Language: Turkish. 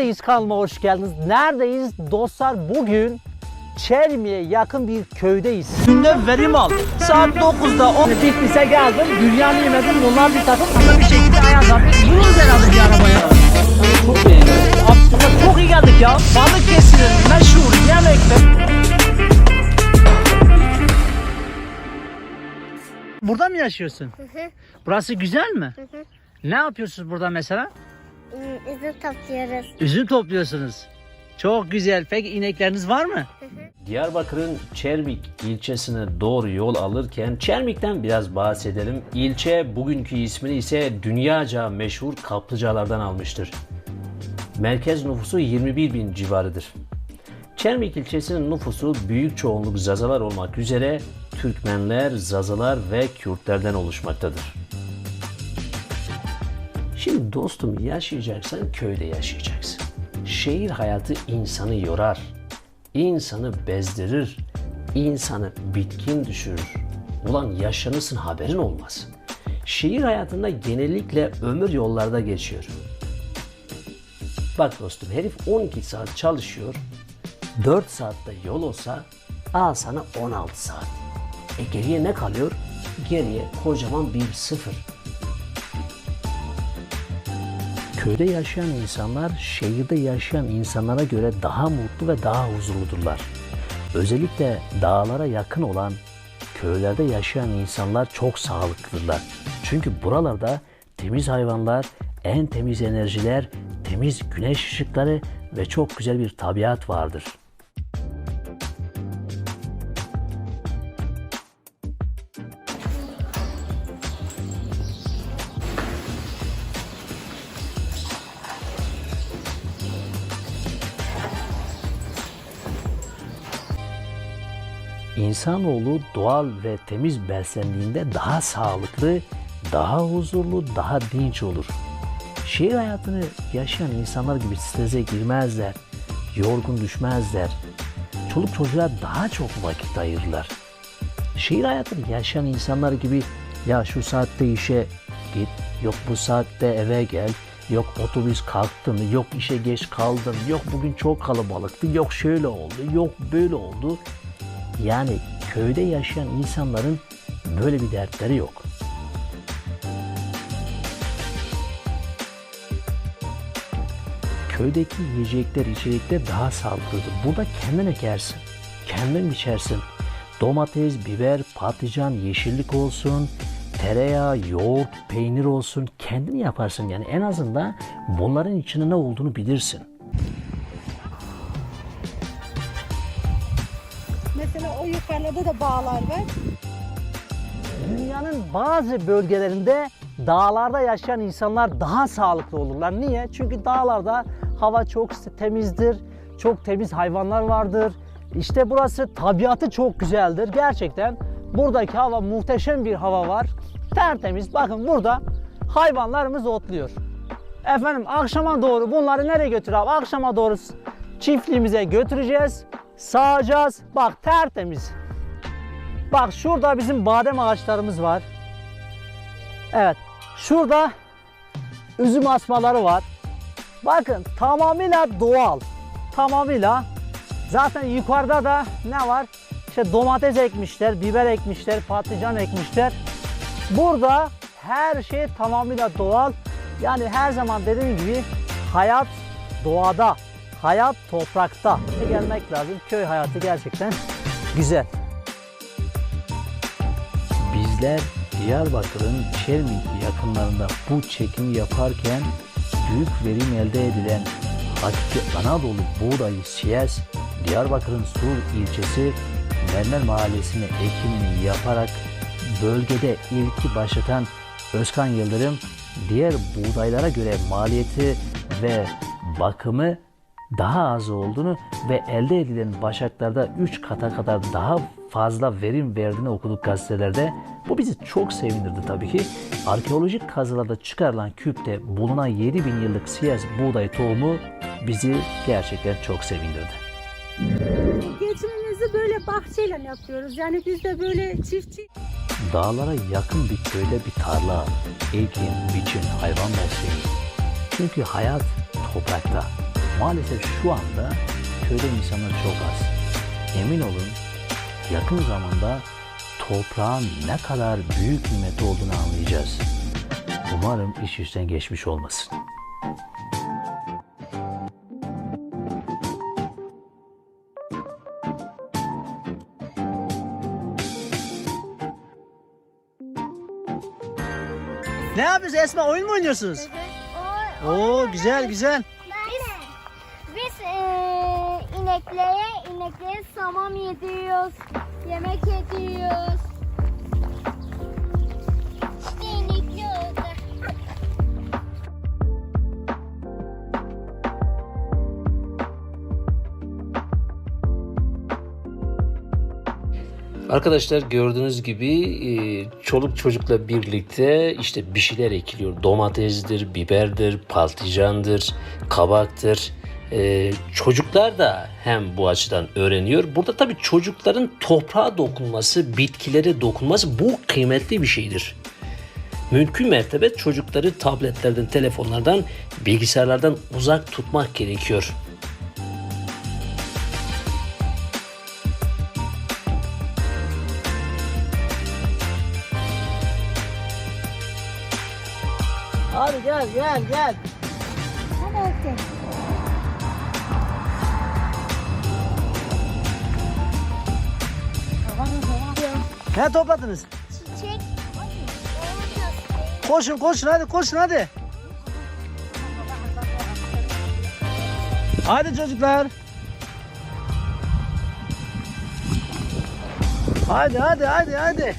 Neredeyiz kanalıma hoş geldiniz. Neredeyiz dostlar? Bugün Çermi'ye yakın bir köydeyiz. Günde verim al. Saat 9'da 10 Bitlis'e geldim. Dünyanın yemedim. Bunlar bir takım ama bir şekilde ayarladım. Buluruz herhalde bir arabaya. Çok beğendim. Aslında çok iyi geldik ya. Balıkesir'in meşhur yemekleri. Burada mı yaşıyorsun? Burası güzel mi? Ne yapıyorsunuz burada mesela? Hmm, Üzüm topluyoruz. Üzüm topluyorsunuz. Çok güzel. Peki inekleriniz var mı? Diyarbakır'ın Çermik ilçesine doğru yol alırken Çermik'ten biraz bahsedelim. İlçe bugünkü ismini ise dünyaca meşhur kaplıcalardan almıştır. Merkez nüfusu 21 bin civarıdır. Çermik ilçesinin nüfusu büyük çoğunluk Zazalar olmak üzere Türkmenler, Zazalar ve Kürtlerden oluşmaktadır. Şimdi dostum yaşayacaksan köyde yaşayacaksın. Şehir hayatı insanı yorar, insanı bezdirir, insanı bitkin düşürür. Ulan yaşanırsın haberin olmaz. Şehir hayatında genellikle ömür yollarda geçiyor. Bak dostum herif 12 saat çalışıyor, 4 saatte yol olsa al sana 16 saat. E geriye ne kalıyor? Geriye kocaman bir sıfır. Köyde yaşayan insanlar şehirde yaşayan insanlara göre daha mutlu ve daha huzurludurlar. Özellikle dağlara yakın olan köylerde yaşayan insanlar çok sağlıklıdırlar. Çünkü buralarda temiz hayvanlar, en temiz enerjiler, temiz güneş ışıkları ve çok güzel bir tabiat vardır. İnsanoğlu doğal ve temiz beslendiğinde daha sağlıklı, daha huzurlu, daha dinç olur. Şehir hayatını yaşayan insanlar gibi strese girmezler, yorgun düşmezler. Çoluk çocuğa daha çok vakit ayırırlar. Şehir hayatını yaşayan insanlar gibi ya şu saatte işe git, yok bu saatte eve gel, yok otobüs kalktı mı, yok işe geç kaldım, yok bugün çok kalabalıktı, yok şöyle oldu, yok böyle oldu. Yani köyde yaşayan insanların böyle bir dertleri yok. Köydeki yiyecekler, içecekler daha sağlıklıdır. Burada kendin ekersin, kendin biçersin. Domates, biber, patlıcan, yeşillik olsun, tereyağı, yoğurt, peynir olsun kendin yaparsın. Yani en azından bunların içinde ne olduğunu bilirsin. Mesela o yukarıda da bağlar var. Dünyanın bazı bölgelerinde dağlarda yaşayan insanlar daha sağlıklı olurlar. Niye? Çünkü dağlarda hava çok temizdir, çok temiz hayvanlar vardır. İşte burası tabiatı çok güzeldir. Gerçekten buradaki hava muhteşem bir hava var. Tertemiz. Bakın burada hayvanlarımız otluyor. Efendim akşama doğru bunları nereye götür abi? Akşama doğru çiftliğimize götüreceğiz. Sağacağız. Bak tertemiz. Bak şurada bizim badem ağaçlarımız var. Evet. Şurada üzüm asmaları var. Bakın tamamıyla doğal. Tamamıyla. Zaten yukarıda da ne var? İşte domates ekmişler, biber ekmişler, patlıcan ekmişler. Burada her şey tamamıyla doğal. Yani her zaman dediğim gibi hayat doğada, hayat toprakta. Gelmek lazım. Köy hayatı gerçekten güzel. Bizler Diyarbakır'ın Çermik yakınlarında bu çekimi yaparken büyük verim elde edilen hakiki Anadolu buğdayı siyez Diyarbakır'ın Sur ilçesi Mermer Mahallesi'ne ekimini yaparak bölgede ilki başlatan Özkan Yıldırım diğer buğdaylara göre maliyeti ve bakımı daha az olduğunu ve elde edilen başaklarda 3 kata kadar daha fazla verim verdiğini okuduk gazetelerde. Bu bizi çok sevindirdi tabii ki. Arkeolojik kazılarda çıkarılan küpte bulunan 7000 yıllık siyaz buğday tohumu bizi gerçekten çok sevindirdi. Geçimimizi böyle bahçeyle yapıyoruz. Yani biz de böyle çiftçi Dağlara yakın bir köyde bir tarla, ekin, biçin, hayvan besleyin. Çünkü hayat toprakta. Maalesef şu anda köyde insanlar çok az. Emin olun yakın zamanda toprağın ne kadar büyük nimeti olduğunu anlayacağız. Umarım iş üstten geçmiş olmasın. Ne yapıyorsunuz Esma? Oyun mu oynuyorsunuz? Oo güzel güzel. Biz eee ineklere, ineklere saman yediriyoruz. Yemek yediriyoruz. İşte inekli. Arkadaşlar gördüğünüz gibi e, çoluk çocukla birlikte işte bir şeyler ekiliyor. Domatesdir, biberdir, patlıcandır, kabaktır. E, çocuklar da hem bu açıdan öğreniyor. Burada tabii çocukların toprağa dokunması, bitkilere dokunması bu kıymetli bir şeydir. Mümkün mertebe çocukları tabletlerden, telefonlardan, bilgisayarlardan uzak tutmak gerekiyor. Hadi gel gel gel. Hadi hadi. Ne topladınız? Çiçek. Koşun koşun hadi koşun hadi. Hadi çocuklar. Hadi hadi hadi hadi.